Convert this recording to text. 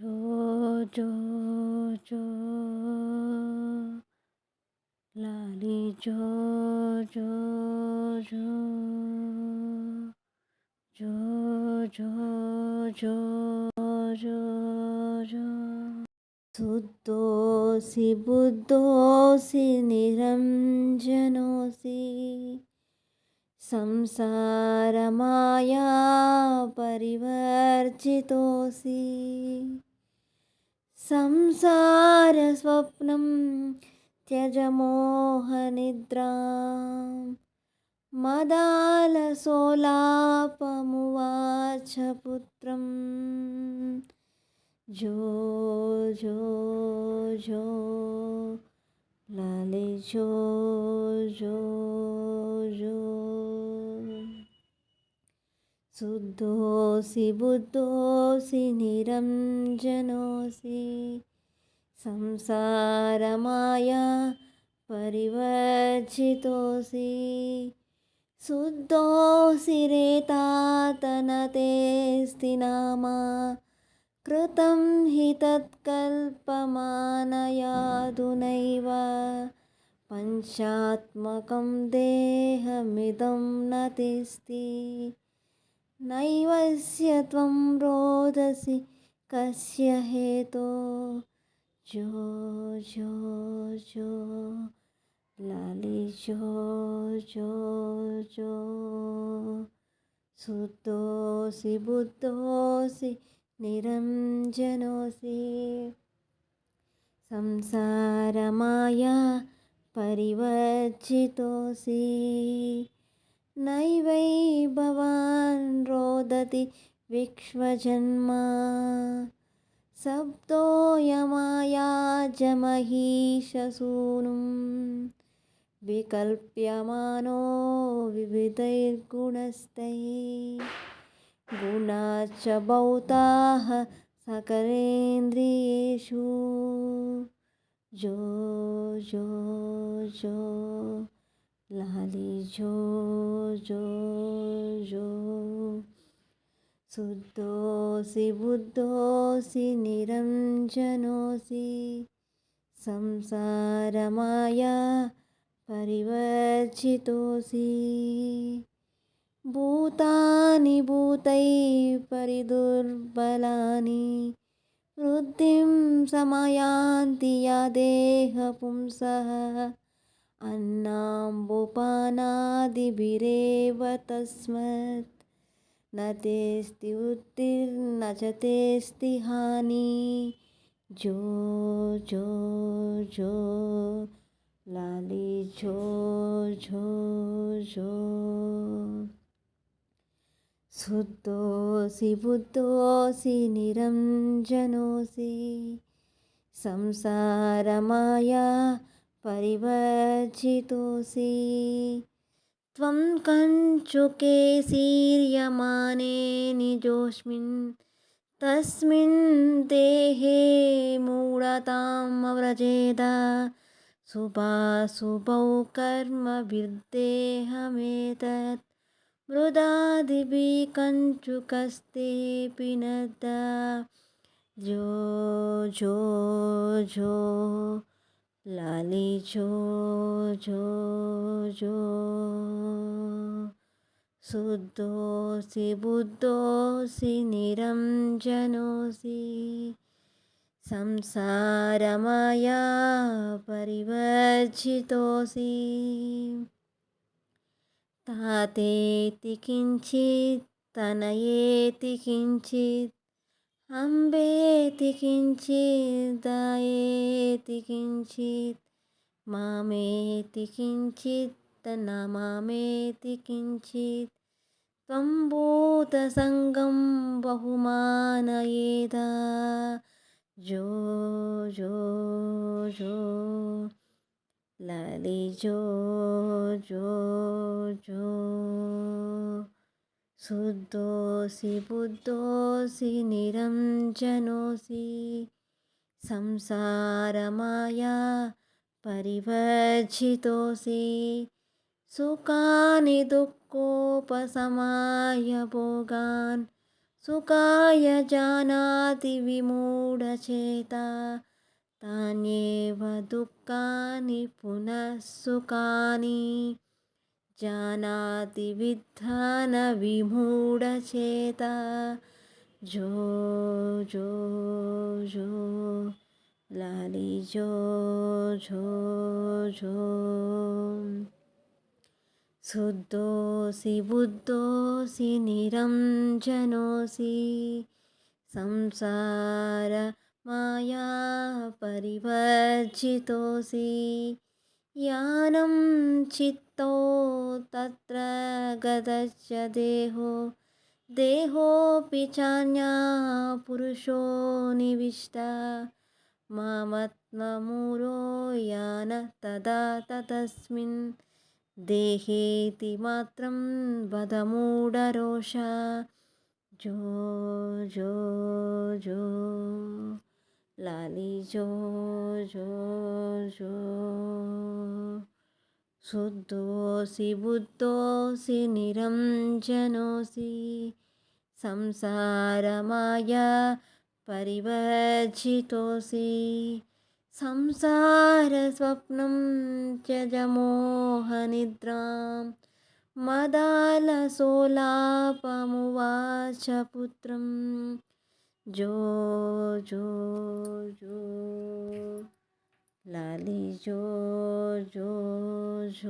జో జో జో. లాలి జో జో జో. జో జో జో జో జో. శుద్ధోసి బుద్ధోసి నిరంజనోసి. సంసారమాయా పరివర్జితోసి. संसारस्वप्नं त्यजमोहनिद्रां मदालसोलापमुवाच पुत्रं जो जो जो लाले जो जो जो शुद्धोऽसि बुद्धोऽसि निरञ्जनोऽसि संसारमाया परिवर्जितोऽसि शुद्धोऽसि रेतातनतेऽस्ति नामा कृतं हि तत्कल्पमानयाधुनैव पञ्चात्मकं देहमिदं न तिस्ति नैवस्य त्वं रोदसि, कस्य हेतो? जो जो जो, लालि, जो जो जो शुद्धोऽसि बुद्धोऽसि, निरञ्जनोऽसि। संसारमाया परिवर्जितोऽसि। रोदति विश्वजन्मा सप्तोयमायाजमहीशसूनुं विकल्प्यमानो विविधैर्गुणस्तैः गुणाश्च भौताः सकलेन्द्रियेषु। जो जो जो लाली जो जो जो शुद्धोऽसि बुद्धोऽसि निरञ्जनोऽसि संसारमाया परिवर्जितोऽसि। भूतानि भूतैः परिदुर्बलानि वृद्धिं समयान्ति या देहपुंसः अन्नाम्बुपानादिभिरेव तस्मत् न तेस्ति वृत्तिर्न च तेस्ति हानि। जो जो जो, लाली, जो जो जो। शुद्धोऽसि, बुद्धोऽसि, निरञ्जनोऽसि। संसारमाया परिवर्जितोऽसि। त्वं कञ्चुके सीर्यमाने निजोऽस्मिन्, तस्मिन् देहे मूढतामव्रजेद शुभाशुभौ कर्मभिर्देहमेतत् मृदादिभिः कञ्चुकस्तेऽपि नद्दा जो जो जो लालिजोजोजो शुद्धोऽसि बुद्धोसि निरं जनोषि संसारमाया परिवर्जितोऽसि। तातेति किञ्चित् तनयेति किञ्चित्। అంబేతికించిదాయేతికించిత్ మామేతికించిత్ తన మామేతికించిత్ त्वम्बूतसङ्गं बहुमानयेद जो जो जो ललिजो जो जो శుద్ధోసి బుద్ధోసి నిరంజనోసి సంసారమాయా పరివర్జితోసి సుఖాని దుఃఖోపసమాయ భోగాన్ సుఖాయ జానాతి విమూఢచేత తాన్యేవ దుఃఖాని పునఃసుఖాని जानाति विद्धानविमूढचेता जो जो जो लाली जो जो जो शुद्धोऽसि बुद्धोऽसि निरञ्जनोऽसि संसार माया परिवर्जितोऽसि यानं चित्तो तत्र गतश्च देहो देहोऽपि चान्या पुरुषो निविष्टा मामत्ममूरो यान तदा ततस्मिन् देहेति मात्रं वदमूढरोष जो जो जो लाली जो जो जो శుద్ధోసి బుద్ధోసి నిరంజనోసి సంసారమాయ పరివర్జితోసి సంసారస్వప్నం త్యజమోహనిద్రాం మదాలసోలాపమువాచ పుత్రం. జో జో జో లాలి జో జో. 之